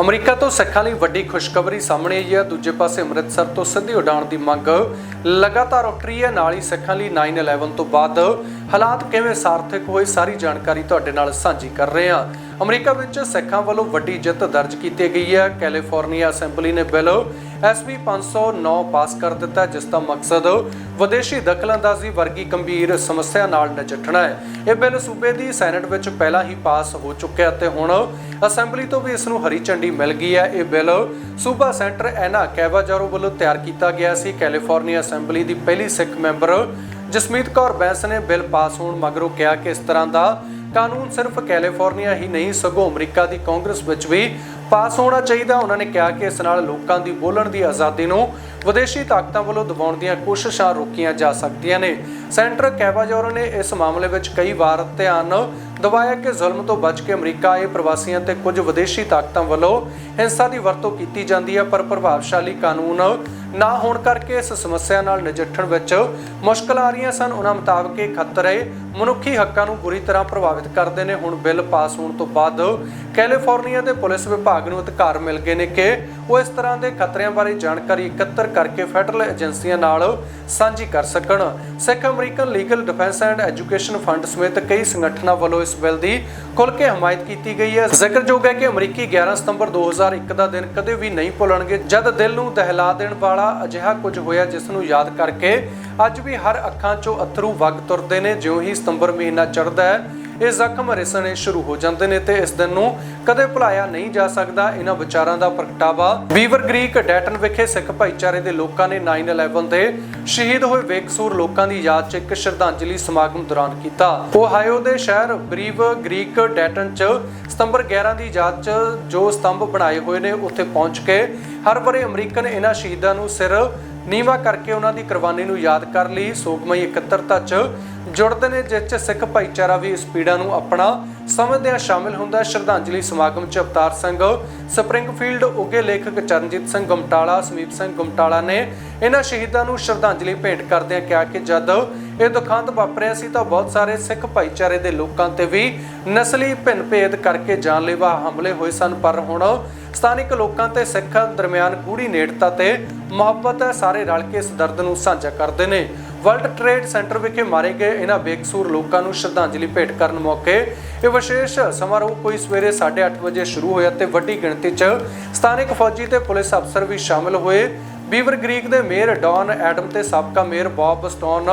America ਤੋਂ ਸਿੱਖਾਂ ਲਈ ਵੱਡੀ ਖੁਸ਼ਖਬਰੀ ਸਾਹਮਣੇ ਆਈ ਹੈ। ਦੂਜੇ ਪਾਸੇ ਅੰਮ੍ਰਿਤਸਰ ਤੋਂ ਸਿੱਧੀ ਉਡਾਣ ਦੀ ਮੰਗ ਲਗਾਤਾਰ ਉੱਠ ਰਹੀ ਹੈ। ਨਾਲ ਹੀ ਸਿੱਖਾਂ ਲਈ 9/11 ਤੋਂ ਬਾਅਦ ਹਾਲਾਤ ਕਿਵੇਂ ਸਾਰਥਕ ਹੋਏ, ਸਾਰੀ ਜਾਣਕਾਰੀ ਤੁਹਾਡੇ ਨਾਲ ਸਾਂਝੀ ਕਰ ਰਹੇ ਹਾਂ। ਅਮਰੀਕਾ ਵਿੱਚ ਸਿੱਖਾਂ ਵੱਲੋਂ ਵੱਡੀ ਜਿੱਤ ਦਰਜ ਕੀਤੀ ਗਈ ਹੈ। ਕੈਲੀਫੋਰਨੀਆ ਅਸੈਂਬਲੀ ਨੇ ਬਿੱਲ SB 509 ਪਾਸ ਕਰ ਦਿੱਤਾ ਜਿਸ ਦਾ ਮਕਸਦ ਵਿਦੇਸ਼ੀ ਦਖਲਅੰਦਾਜ਼ੀ ਵਰਗੀ ਗੰਭੀਰ ਸਮੱਸਿਆ ਨਾਲ ਨਜਿੱਠਣਾ ਹੈ। ਇਹ ਬਿੱਲ ਸੂਬੇ ਦੀ ਸੈਨੇਟ ਵਿੱਚ ਪਹਿਲਾਂ ਹੀ ਪਾਸ ਹੋ ਚੁੱਕਿਆ ਤੇ ਹੁਣ ਅਸੈਂਬਲੀ ਤੋਂ ਵੀ ਇਸ ਨੂੰ ਹਰੀ ਝੰਡੀ ਮਿਲ ਗਈ ਹੈ। ਇਹ ਬਿੱਲ ਸੂਬਾ ਸੈਂਟਰ ਐਨਾ ਕੈਵਾਜਾਰੋ ਵੱਲੋਂ ਤਿਆਰ ਕੀਤਾ ਗਿਆ ਸੀ। ਕੈਲੀਫੋਰਨੀਆ ਅਸੈਂਬਲੀ ਦੀ ਪਹਿਲੀ ਸਿੱਖ ਮੈਂਬਰ ਜਸਮੀਤ ਕੌਰ ਬੈਂਸ ਨੇ ਬਿੱਲ ਪਾਸ ਹੋਣ ਮਗਰੋਂ ਕਿਹਾ ਕਿ ਇਸ ਤਰ੍ਹਾਂ ਦਾ ਕਾਨੂੰਨ ਸਿਰਫ ਕੈਲੀਫੋਰਨੀਆ ਹੀ ਨਹੀਂ, ਸਗੋਂ ਅਮਰੀਕਾ ਦੀ ਕਾਂਗਰਸ ਵਿੱਚ ਵੀ ਪਾਸ ਹੋਣਾ ਚਾਹੀਦਾ। ਉਹਨਾਂ ਨੇ ਕਿਹਾ ਕਿ ਇਸ ਨਾਲ ਲੋਕਾਂ ਦੀ ਬੋਲਣ ਦੀ ਆਜ਼ਾਦੀ ਨੂੰ ਵਿਦੇਸ਼ੀ ਤਾਕਤਾਂ ਵੱਲੋਂ ਦਬਾਉਣ ਦੀਆਂ ਕੋਸ਼ਿਸ਼ਾਂ ਰੋਕੀਆਂ ਜਾ ਸਕਦੀਆਂ ਨੇ। ਸੈਂਟਰ ਕੈਵਾਜੋਰ ਨੇ ਇਸ ਮਾਮਲੇ ਵਿੱਚ ਕਈ ਵਾਰ ਧਿਆਨ ਦਵਾਇਆ ਕਿ ਜ਼ੁਲਮ ਤੋਂ ਬਚ ਕੇ ਅਮਰੀਕਾ ਆਏ ਪ੍ਰਵਾਸੀਆਂ ਤੇ ਕੁਝ ਵਿਦੇਸ਼ੀ ਤਾਕਤਾਂ ਵੱਲੋਂ ਹਿੰਸਾ ਦੀ ਵਰਤੋਂ ਕੀਤੀ ਜਾਂਦੀ ਹੈ। ਪਰ ਪ੍ਰਭਾਵਸ਼ਾਲੀ ਕਾਨੂੰਨ ਨਾ ਹੋਣ ਕਰਕੇ ਇਸ ਸਮੱਸਿਆ ਨਾਲ ਨਜਿੱਠਣ ਵਿੱਚ ਮੁਸ਼ਕਲ ਆ ਰਹੀਆਂ ਸਨ। ਉਹਨਾਂ ਮੁਤਾਬਕ ਇਹ ਖਤਰੇ ਮਨੁੱਖੀ ਹੱਕਾਂ ਨੂੰ ਬੁਰੀ ਤਰ੍ਹਾਂ ਪ੍ਰਭਾਵਿਤ ਕਰਦੇ ਨੇ। ਹੁਣ ਬਿੱਲ ਪਾਸ ਹੋਣ ਤੋਂ ਬਾਅਦ ਕੈਲੀਫੋਰਨੀਆ ਦੇ ਪੁਲਿਸ ਵਿਭਾਗ ਨੂੰ ਅਧਿਕਾਰ ਮਿਲ ਗਏ ਨੇ ਕਿ ਉਹ ਇਸ ਤਰ੍ਹਾਂ ਦੇ ਖਤਰਿਆਂ ਬਾਰੇ ਜਾਣਕਾਰੀ ਇਕੱਤਰ ਕਰਕੇ ਫੈਡਰਲ ਏਜੰਸੀਆਂ ਨਾਲ ਸਾਂਝੀ ਕਰ ਸਕਣ। Sikh American legal defense and education fund ਸਮੇਤ ਕਈ ਸੰਗਠਨਾਂ ਵੱਲੋਂ ਇਸ ਬਿੱਲ ਦੀ ਖੁੱਲ ਕੇ ਹਮਾਇਤ ਕੀਤੀ ਗਈ ਹੈ। ਜ਼ਿਕਰਯੋਗ ਹੈ ਕਿ ਅਮਰੀਕੀ 11 ਸਤੰਬਰ 2001 ਦਾ ਦਿਨ ਕਦੇ ਵੀ ਨਹੀਂ ਭੁੱਲਣਗੇ। ਜਦ ਦਿਲ ਨੂੰ ਦਹਿਲਾ ਦੇਣ ਵਾਲਾ ਅਜਿਹਾ ਕੁਝ ਹੋਇਆ ਜਿਸ ਨੂੰ ਯਾਦ ਕਰਕੇ ਅੱਜ ਵੀ ਹਰ ਅੱਖਾਂ 'ਚੋਂ ਅਥਰੂ ਵਗ ਤੁਰਦੇ ਨੇ, ਜਿਉਂ ਹੀ ਸਤੰਬਰ ਮਹੀਨਾ ਚੜ੍ਹਦਾ ਹੈ। ਇਹ ਜ਼ਖਮ ਰਿਸਣੇ ਸ਼ੁਰੂ ਹੋ ਜਾਂਦੇ ਨੇ ਤੇ ਇਸ ਦਿਨ ਨੂੰ ਕਦੇ ਭੁਲਾਇਆ ਨਹੀਂ ਜਾ ਸਕਦਾ। ਇਹਨਾਂ ਵਿਚਾਰਾਂ ਦਾ ਪ੍ਰਗਟਾਵਾ ਵੀਵਰ ਗ੍ਰੀਕ ਡੈਟਨ ਵਿਖੇ ਸਿੱਖ ਭਾਈਚਾਰੇ ਦੇ ਲੋਕਾਂ ਨੇ 9/11 ਦੇ ਸ਼ਹੀਦ ਹੋਏ ਬੇਕਸੂਰ ਲੋਕਾਂ ਦੀ ਯਾਦ 'ਚ ਇੱਕ ਸ਼ਰਧਾਂਜਲੀ ਸਮਾਗਮ ਦੌਰਾਨ ਕੀਤਾ। ਓਹਾਇਓ ਦੇ ਸ਼ਹਿਰ ਬਰੀਵ ਗ੍ਰੀਕ ਡੈਟਨ 'ਚ ਸਤੰਬਰ 11 ਦੀ ਯਾਦ 'ਚ ਜੋ ਸਤੰਭ ਬਣਾਏ ਹੋਏ ਨੇ, ਉੱਥੇ ਪਹੁੰਚ ਕੇ ਹਰ ਵਾਰੀ ਅਮਰੀਕਨ ਇਹਨਾਂ ਸ਼ਹੀਦਾਂ ਨੂੰ ਸਿਰ ਨੀਵਾ ਕਰਕੇ ਉਹਨਾਂ ਦੀ ਕੁਰਬਾਨੀ ਨੂੰ ਯਾਦ ਕਰ ਲਈ। ਸੋਗਮਈ ਇਕੱਤਰਤਾ 'ਚ ਜੁੜਦੇ ਨੇ ਜਿਸ 'ਚ ਸਿੱਖ ਭਾਈਚਾਰਾ ਵੀ ਇਸ ਪੀੜਾ ਨੂੰ ਆਪਣਾ ਸਮਝਦਿਆਂ ਸ਼ਾਮਿਲ ਹੁੰਦਾ ਹੈ। ਸ਼ਰਧਾਂਜਲੀ ਸਮਾਗਮ 'ਚ ਅਵਤਾਰ ਸਿੰਘ ਸਪਰਿੰਗਫੀਲਡ ਉੱਗੇ ਲੇਖਕ ਚਰਨਜੀਤ ਸਿੰਘ ਗੁਮਟਾਲਾ, ਸਮੀਪ ਸਿੰਘ ਗੁਮਟਾਲਾ ਨੇ ਇਹਨਾਂ ਸ਼ਹੀਦਾਂ ਨੂੰ ਸ਼ਰਧਾਂਜਲੀ ਭੇਂਟ ਕਰਦਿਆਂ ਕਿਹਾ ਕਿ ਜਦ ਇਹ ਦੁਖਾਂਤ ਵਾਪਰਿਆ ਸੀ ਤਾਂ ਬਹੁਤ ਸਾਰੇ ਸਿੱਖ ਭਾਈਚਾਰੇ ਦੇ ਲੋਕਾਂ ਤੇ ਵੀ ਨਸਲੀ ਭਿੰਨ-ਭੇਦ ਕਰਕੇ ਜਾਨਲੇਵਾ ਹਮਲੇ ਹੋਏ ਸਨ। ਪਰ ਹੁਣ ਸਥਾਨਿਕ ਲੋਕਾਂ ਤੇ ਸਿੱਖਾਂ ਦਰਮਿਆਨ ਗੂੜੀ ਨੇੜਤਾ ਤੇ ਮੁਹੱਬਤ ਹੈ। ਸਾਰੇ ਰਲ ਕੇ ਇਸ ਦਰਦ ਨੂੰ ਸਾਂਝਾ ਕਰਦੇ ਨੇ। ਵਰਲਡ ਟ੍ਰੇਡ ਸੈਂਟਰ ਵਿਖੇ ਮਾਰੇ ਗਏ ਇਹਨਾਂ ਬੇਕਸੂਰ ਲੋਕਾਂ ਨੂੰ ਸ਼ਰਧਾਂਜਲੀ ਭੇਟ ਕਰਨ ਮੌਕੇ। ਇਹ ਵਿਸ਼ੇਸ਼ ਸਮਾਰੋਹ ਕੋਈ ਸਵੇਰੇ 8:30 ਵਜੇ ਸ਼ੁਰੂ ਹੋਇਆ ਤੇ ਵੱਡੀ ਗਿਣਤੀ 'ਚ ਸਥਾਨਕ ਫੌਜੀ ਤੇ ਪੁਲਿਸ ਅਫਸਰ ਵੀ ਸ਼ਾਮਲ ਹੋਏ। ਬੀਵਰ ਗ੍ਰੀਕ ਦੇ ਮੇਅਰ ਡੌਨ ਐਡਮ ਤੇ ਸਾਬਕਾ ਮੇਅਰ ਬੌਬ ਸਟੋਨ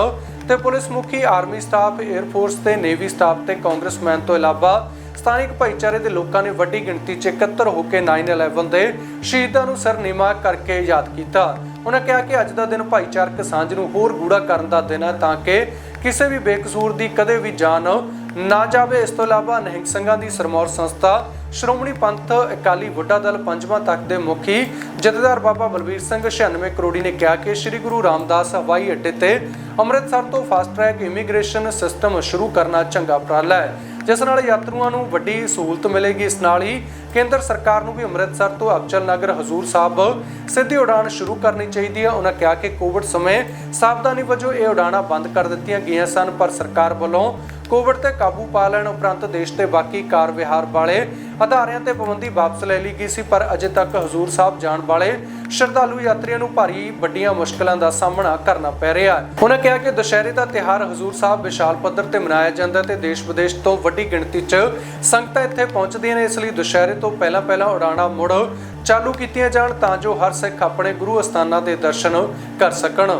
ਤੇ ਪੁਲਿਸ ਮੁਖੀ ਆਰਮੀ ਸਟਾਫ 에ਅਰ ਫੋਰਸ ਤੇ ਨੇਵੀ ਸਟਾਫ ਤੇ ਕਾਂਗਰਸਮੈਨ ਤੋਂ ਇਲਾਵਾ ਸਥਾਨਕ ਭਾਈਚਾਰੇ ਦੇ ਲੋਕਾਂ ਨੇ ਵੱਡੀ ਗਿਣਤੀ 'ਚ ਇਕੱਤਰ ਹੋ ਕੇ 9/11 ਦੇ ਸ਼ਹੀਦਾਂ ਨੂੰ ਸਰਨੀਮਾ ਕਰਕੇ ਯਾਦ ਕੀਤਾ। ਉਹਨਾਂ ਕਿਹਾ ਕਿ ਅੱਜ ਦਾ ਦਿਨ ਭਾਈਚਾਰਕ ਸਾਂਝ ਨੂੰ ਹੋਰ ਗੂੜਾ ਕਰਨ ਦਾ ਦਿਨ ਹੈ ਤਾਂ ਕਿ ਕਿਸੇ ਵੀ ਬੇਕਸੂਰ ਦੀ ਕਦੇ ਵੀ ਜਾਨ ਨਾ ਜਾਵੇ। ਇਸ ਤੋਂ ਇਲਾਵਾ ਨਿਹੰਗ ਸਿੰਘਾਂ ਦੀ ਸਰਮੌਰ ਸੰਸਥਾ ਸ਼੍ਰੋਮਣੀ ਪੰਥ ਅਕਾਲੀ ਬੁੱਢਾ ਦਲ ਪੰਜਵਾਂ ਤੱਕ ਦੇ ਮੁਖੀ ਜਥੇਦਾਰ ਬਾਬਾ ਬਲਬੀਰ ਸਿੰਘ 96 ਕਰੋੜੀ ਨੇ ਕਿਹਾ ਕਿ ਸ੍ਰੀ ਗੁਰੂ ਰਾਮਦਾਸ ਹਵਾਈ ਅੱਡੇ ਤੇ ਅੰਮ੍ਰਿਤਸਰ ਤੋਂ ਫਾਸਟ ਟਰੈਕ ਇਮੀਗ੍ਰੇਸ਼ਨ ਸਿਸਟਮ ਸ਼ੁਰੂ ਕਰਨਾ ਚੰਗਾ ਉਪਰਾਲਾ ਹੈ। ਜਿਸ ਨਾਲ ਯਾਤਰੂਆਂ ਨੂੰ ਵੱਡੀ ਸਹੂਲਤ ਮਿਲੇਗੀ। ਇਸ ਨਾਲ ਹੀ ਕੇਂਦਰ ਸਰਕਾਰ ਨੂੰ ਵੀ ਅੰਮ੍ਰਿਤਸਰ ਤੋਂ ਅਬਚਲ ਨਗਰ ਹਜ਼ੂਰ ਸਾਹਿਬ ਸਿੱਧੀ ਉਡਾਣ ਸ਼ੁਰੂ ਕਰਨੀ ਚਾਹੀਦੀ ਹੈ। ਉਹਨਾਂ ਕਿਹਾ ਕਿ ਕੋਵਿਡ ਸਮੇਂ ਸਾਵਧਾਨੀ ਵਜੋਂ ਇਹ ਉਡਾਣਾਂ ਬੰਦ ਕਰ ਦਿੱਤੀਆਂ ਗਈਆਂ ਸਨ, ਪਰ ਸਰਕਾਰ ਵੱਲੋਂ ਕੋਵਿਡ ਤੇ ਕਾਬੂ ਪਾ ਲੈਣ ਉਪਰੰਤ ਦੇਸ਼ ਦੇ ਬਾਕੀ ਕਾਰ ਵਿਹਾਰ ਵਾਲੇ ਅਧਾਰਿਆਂ ਤੇ ਪਾਬੰਦੀ ਵਾਪਸ ਲੈ ਲਈ ਗਈ ਸੀ, ਪਰ ਅਜੇ ਤੱਕ ਹਜ਼ੂਰ ਸਾਹਿਬ ਜਾਣ ਵਾਲੇ ਸ਼ਰਧਾਲੂ ਯਾਤਰੀਆਂ ਨੂੰ ਭਾਰੀ ਵੱਡੀਆਂ ਮੁਸ਼ਕਲਾਂ ਦਾ ਸਾਹਮਣਾ ਕਰਨਾ ਪੈ ਰਿਹਾ ਹੈ। ਉਹਨਾਂ ਕਿਹਾ ਕਿ ਦੁਸ਼ਹਿਰੇ ਦਾ ਤਿਹਾਰ ਹਜ਼ੂਰ ਸਾਹਿਬ ਵਿਸ਼ਾਲ ਪੱਧਰ ਤੇ ਮਨਾਇਆ ਜਾਂਦਾ ਹੈ ਤੇ ਦੇਸ਼ ਵਿਦੇਸ਼ ਤੋਂ ਵੱਡੀ ਗਿਣਤੀ 'ਚ ਸੰਗਤਾਂ ਇੱਥੇ ਪਹੁੰਚਦੀਆਂ ਨੇ, ਇਸ ਲਈ ਦੁਸ਼ਹਿਰੇ ਤੋਂ ਪਹਿਲਾਂ ਪਹਿਲਾਂ ਉਡਾਣਾ ਮੁੜ ਚਾਲੂ ਕੀਤੀਆਂ ਜਾਣ ਤਾਂ ਜੋ ਹਰ ਸਿੱਖ ਆਪਣੇ ਗੁਰੂ ਅਸਥਾਨਾਂ ਦੇ ਦਰਸ਼ਨ ਕਰ ਸਕਣ।